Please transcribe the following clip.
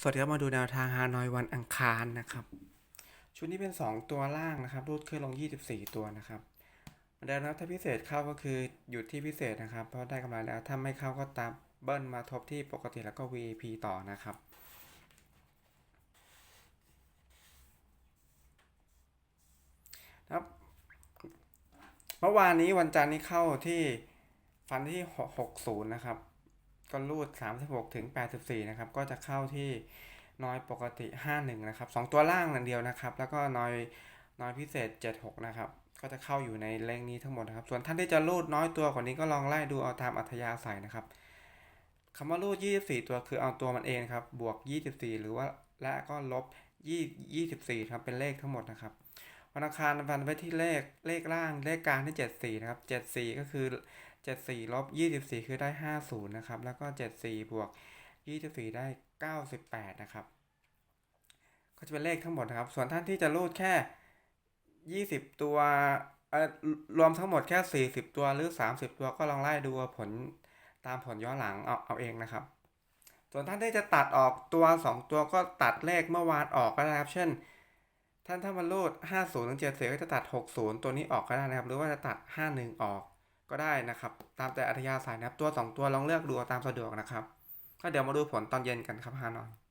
สวัสดีครับมาดูแนวทางฮานอยวันอังคารนะครับ ชุดนี้เป็น 2 ตัวล่างนะครับรูดขึ้นลง 24 ตัวนะครับเหมือนเดิมนะครับถ้าพิเศษเข้าก็คือหยุดที่พิเศษนะครับ เพราะได้กำไรแล้วถ้าไม่เข้าก็ตามเบิ้ลมาทบที่ปกติแล้วก็ VAP ต่อนะครับครับเมื่อวานนี้วันจันทร์นี้เข้าที่ฟันที่ 60 นะครับ ก็รูด 36ถึง84 นะครับ ก็จะเข้าที่น้อยปกติ 51 นะครับ 2 ตัวล่างนั่นเดียวนะครับ แล้วก็น้อยน้อยพิเศษ 76 นะครับ ก็จะเข้าอยู่ในเลขนี้ทั้งหมดนะครับ ส่วนท่านที่จะรูดน้อยตัวกว่านี้ก็ลองไล่ดูเอาตามอัธยาศัยนะครับคำว่ารูด 24 ตัวคือเอาตัวมันเองครับ บวก 24 หรือว่าและก็ลบ 24 ครับ เป็นเลขทั้งหมดนะครับ วันอังคารฟันไว้ที่เลขเลขล่างเลขกลางที่ 74 นะครับ 74 ก็คือ 74ลบ24 คือได้ 50 นะครับ แล้วก็ 74 บวก 24 ได้ 98 นะครับ ก็จะเป็นเลขทั้งหมดนะครับ ส่วนท่านที่จะรูดแค่ 20 ตัวเอ่อรวมทั้งหมดแค่ 40 ตัวหรือ 30 ตัวก็ลองไล่ดูผลตามผลย้อนหลังเอาเอาเองนะครับ ส่วนท่านที่จะตัดออกตัว 2 ตัวก็ตัดเลขเมื่อวานออกก็ได้ครับ เช่น ท่านถ้ามันรูด50ถึง70 ก็จะตัด 60 ตัวนี้ออกก็ได้นะครับ หรือว่าจะตัด 51 ออก ก็ได้นะครับ ตามแต่อัธยาศัยนะครับตัว 2 ตัวลองเลือกดูตามสะดวกนะครับก็เดี๋ยวมาดูผลตอนเย็นกันครับฮานอย